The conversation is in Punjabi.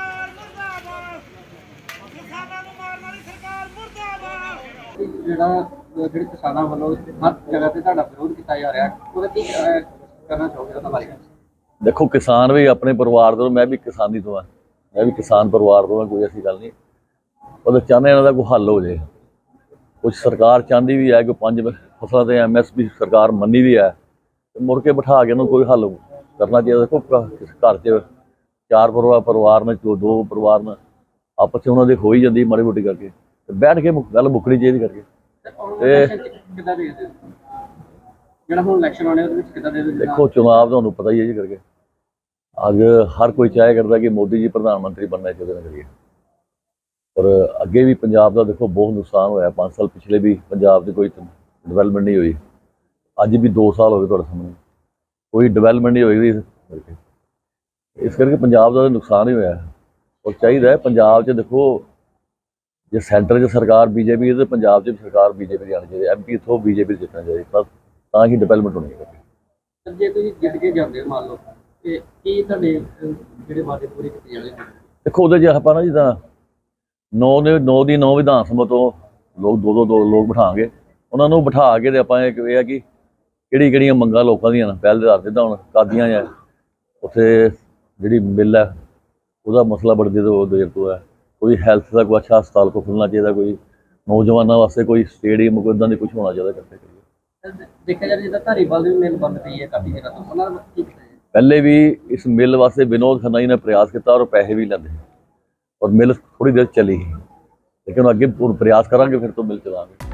ਸਰਕਾਰ ਮੁਰਦਾਬਾਦ ਕਿਸਾਨਾਂ ਨੂੰ ਮਾਰਨ ਵਾਲੀ ਸਰਕਾਰ ਮੁਰਦਾਬਾਦ ਜਿਹੜਾ ਜਿਹੜੇ ਕਿਸਾਨਾਂ ਵੱਲੋਂ ਹਰ ਜਗ੍ਹਾ ਤੇ ਤੁਹਾਡਾ ਵਿਰੋਧ ਕੀਤਾ ਜਾ ਰਿਹਾ ਉਹਦਾ ਕੀ ਅਹ, ਕਰਨਾ ਚਾਹੋਗੇ ਉਹਦਾ ਬਾਰੇ? ਦੇਖੋ ਕਿਸਾਨ ਵੀ ਆਪਣੇ ਪਰਿਵਾਰ ਤੋਂ ਮੈਂ ਵੀ ਕਿਸਾਨੀ ਤੋਂ ਆ। ਮੈਂ ਵੀ ਕਿਸਾਨ ਪਰਿਵਾਰ ਤੋਂ ਆ ਕੋਈ ਐਸੀ ਗੱਲ ਨਹੀਂ। ਉਹਦਾ ਚਾਹੁੰਦੇ ਇਹਨਾਂ ਦਾ ਕੋਈ ਹੱਲ ਹੋ ਜਾਏ ਕੁਝ ਸਰਕਾਰ ਚਾਹੁੰਦੀ ਵੀ ਹੈ ਕਿ ਪੰਜ ਫਸਲਾਂ ਤੇ ਐਮਐਸਪੀ ਸਰਕਾਰ ਮੰਨੀ ਵੀ ਹੈ ਤੇ ਮੁੜ ਕੇ ਬਿਠਾ ਕੇ ਇਹਨੂੰ ਕੋਈ ਹੱਲ ਕਰਨਾ ਚਾਹੀਦਾ। ਦੇਖੋ ਘ- ਘਰ 'ਚ ਚਾਰ ਪਰਿਵਾਰ ਪਰਿਵਾਰ ਨੇ ਦੋ ਦੋ ਪਰਿਵਾਰ ਨੇ ਆਪਸ 'ਚ ਉਹਨਾਂ ਦੇ ਹੋ ਹੀ ਜਾਂਦੀ ਮਾੜੀ ਮੋਟੀ ਕਰਕੇ। ਤੇ ਬੈਠ ਕੇ ਮੁ- ਗੱਲ ਮੁੱਕਣੀ ਚਾਹੀਦੀ ਕਰਕੇ। ਤੇ ਕਿੱਦਾਂ ਜਿਹੜਾ ਹੁਣ ਇਲੈਕਸ਼ਨ ਆਉਣੇ ਉਹਦੇ ਵਿੱਚ ਕਿੱਦਾਂ ਦੇਖੋ ਚੁਣਾਵ ਤੁਹਾਨੂੰ ਪਤਾ ਹੀ ਹੈ ਜੀ ਕਰਕੇ। ਅੱਜ ਹਰ ਕੋਈ ਚਾਹੇ ਕਰਦਾ ਕਿ ਮੋਦੀ ਜੀ ਪ੍ਰਧਾਨ ਮੰਤਰੀ ਬਣਨਾ ਚਾਹੁੰਦੇ ਨੇ ਕਰੀਏ। ਪਰ ਅੱਗੇ ਵੀ ਪੰਜਾਬ ਦਾ ਦੇਖੋ ਬਹੁਤ ਨੁਕਸਾਨ ਹੋਇਆ। 5 ਸਾਲ ਪਿਛਲੇ ਵੀ ਪੰਜਾਬ ਦੀ ਕੋਈ ਡਿਵੈਲਪਮੈਂਟ ਨਹੀਂ ਹੋਈ। ਅੱਜ ਵੀ 2 ਸਾਲ ਹੋ ਗਏ ਤੁਹਾਡੇ ਸਾਹਮਣੇ। ਕੋਈ ਡਿਵੈਲਪਮੈਂਟ ਨਹੀਂ ਹੋਈ ਇਸ ਕਰਕੇ। ਇਸ ਕਰਕੇ ਪੰਜਾਬ ਦਾ ਨੁਕਸਾਨ ਹੀ ਹੋਇਆ। ਔਰ ਚਾਹੀਦਾ ਹੈ ਪੰਜਾਬ 'ਚ ਦੇਖੋ ਜੇ ਸੈਂਟਰ 'ਚ ਸਰਕਾਰ ਬੀਜੇਪੀ ਤੇ ਪੰਜਾਬ 'ਚ ਸਰਕਾਰ ਬੀਜੇਪੀ ਦੀ ਆਉਣੀ ਚਾਹੀਦੀ ਐਮਪੀ ਇੱਥੋਂ ਬੀਜੇਪੀ ਦੇ ਜਿੱਤਣਾ ਚਾਹੀਦਾ। ਤਾਂ ਤਾਂ ਹੀ ਡਿਵੈਲਪਮੈਂਟ ਹੋਣੀ ਹੈ। ਜੇ ਤੁਸੀਂ ਜਿੱਤ ਕੇ ਜਾਂਦੇ ਹੋ ਮੰਨ ਲਓ ਤੇ ਕੀ ਤੁਹਾਡੇ ਜਿਹੜੇ ਵਾਅਦੇ ਪੂਰੇ ਕੀਤੇ ਜਾਣੇ? ਦੇਖੋ ਉਹਦੇ 'ਚ ਆਪਾਂ ਨਾ ਜਿੱਦਾਂ ਨੌ ਦੇ ਨੌ ਦੀ ਨੌ ਵਿਧਾਨ ਸਭਾ ਤੋਂ ਲੋਕ ਦੋ ਦੋ ਦੋ ਲੋਕ ਬਿਠਾਵਾਂਗੇ ਉਹਨਾਂ ਨੂੰ ਬਿਠਾ ਕੇ ਤੇ ਆਪਾਂ ਇੱਕ ਇਹ ਆ ਕਿ ਕਿਹੜੀ ਕਿਹੜੀਆਂ ਮੰਗਾਂ ਲੋਕਾਂ ਦੀਆਂ ਨੇ। ਪਹਿਲ ਦੇ ਆਧਾਰ ਤੇ ਤਾਂ ਹੁਣ ਕਾਦੀਆਂ ਆ ਉੱਥੇ ਜਿਹੜੀ ਮਿਲ ਹੈ ਉਹਦਾ ਮਸਲਾ ਬੜੇ ਦੇ ਤੋਂ ਦੇਰ ਤੋਂ ਹੈ। ਕੋਈ ਹੈਲਥ ਦਾ ਕੋਈ ਅੱਛਾ ਹਸਪਤਾਲ ਕੋ ਖੁੱਲਣਾ ਚਾਹੀਦਾ ਕੋਈ ਨੌਜਵਾਨਾਂ ਵਾਸਤੇ ਕੋਈ ਸਟੇਡੀਅਮ ਕੋਈ ਇਦਾਂ ਦੀ ਕੁਝ ਹੋਣਾ ਚਾਹੀਦਾ ਕਰਦੇ ਕਰੀਏ। ਦੇਖਿਆ ਜਾਵੇ ਜਿੱਦਾਂ ਧਾਰੀਵਾਲ ਦੀ ਮਿਲ ਬੰਦ ਪਈ ਹੈ ਕਾਫੀ ਜਗ੍ਹਾ ਤੋਂ ਉਹਨਾਂ ਦਾ ਕੀ ਪਹਿਲੇ ਵੀ ਇਸ ਮਿਲ ਵਾਸਤੇ ਵਿਨੋਦ ਖੰਨਾ ਜੀ ਨੇ ਪ੍ਰਯਾਸ ਕੀਤਾ ਔਰ ਪੈਸੇ ਵੀ ਲੈਂਦੇ ਔਰ ਮਿਲ ਥੋੜੀ ਦੇਰ ਚੱਲੀ ਲੇਕਿਨ ਅੱਗੇ ਹੁਣ ਪ੍ਰਯਾਸ ਕਰਾਂਗੇ ਫਿਰ ਤੋਂ ਮਿਲ ਚਲਾਵਾਂਗੇ।